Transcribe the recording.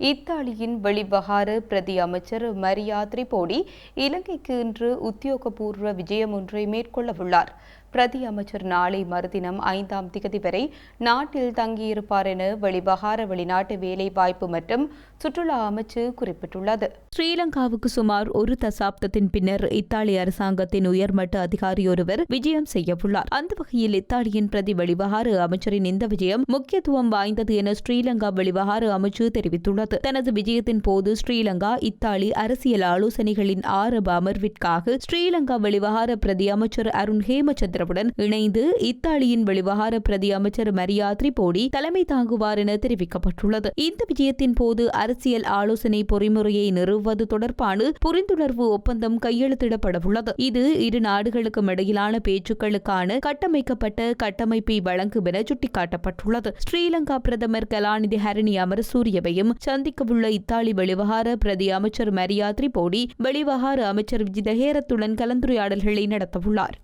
இத்தாலியின் வெளிவகார பிரதி அமைச்சர் மரியா திரிபோடி இலங்கைக்கு இன்று உத்தியோகபூர்வ விஜயம் ஒன்றை மேற்கொள்ளவுள்ளார். பிரதி அமைச்சர் நாளை மறுதினம் ஐந்தாம் திகதி வரை நாட்டில் தங்கியிருப்பார் என வெளிவகார வெளிநாட்டு வேலைவாய்ப்பு மற்றும் சுற்றுலா அமைச்சு குறிப்பிட்டுள்ளது. ஸ்ரீலங்காவுக்கு சுமார் ஒரு தசாப்தத்தின் பின்னர் இத்தாலி அரசாங்கத்தின் உயர்மட்ட அதிகாரி ஒருவர் விஜயம் செய்யவுள்ளார். அந்த வகையில் இத்தாலியின் பிரதி வெளிவகார அமைச்சரின் இந்த விஜயம் முக்கியத்துவம் வாய்ந்தது என ஸ்ரீலங்கா வெளிவகார அமைச்சு தெரிவித்துள்ளது. தனது விஜயத்தின் போது ஸ்ரீலங்கா இத்தாலி அரசியல் ஆலோசனைகளின் ஆரம்ப அமர்விற்காக ஸ்ரீலங்கா வெளிவகார பிரதி அமைச்சர் அருண் ஹேமச்சந்திரவுடன் இணைந்து இத்தாலியின் வெளிவகார பிரதி அமைச்சர் மரியா திரிபோடி தலைமை தாங்குவார் என தெரிவிக்கப்பட்டுள்ளது. இந்த விஜயத்தின் போது அரசியல் ஆலோசனை பொறிமுறையை நிறுவுவது தொடர்பான புரிந்துணர்வு ஒப்பந்தம் கையெழுத்திடப்படவுள்ளது. இது இரு நாடுகளுக்கும் இடையிலான பேச்சுக்களுக்கான கட்டமைக்கப்பட்ட கட்டமைப்பை வழங்கும் என சுட்டிக்காட்டப்பட்டுள்ளது. ஸ்ரீலங்கா பிரதமர் கலாநிதி ஹரணி அமரசூரியவையும் சந்திக்கவுள்ள இத்தாலி வெளிவகார பிரதி அமைச்சர் மரியா திரிபோடி வெளிவகார அமைச்சர் விஜிதஹேரத்துடன் கலந்துரையாடல்களை நடத்தவுள்ளார்.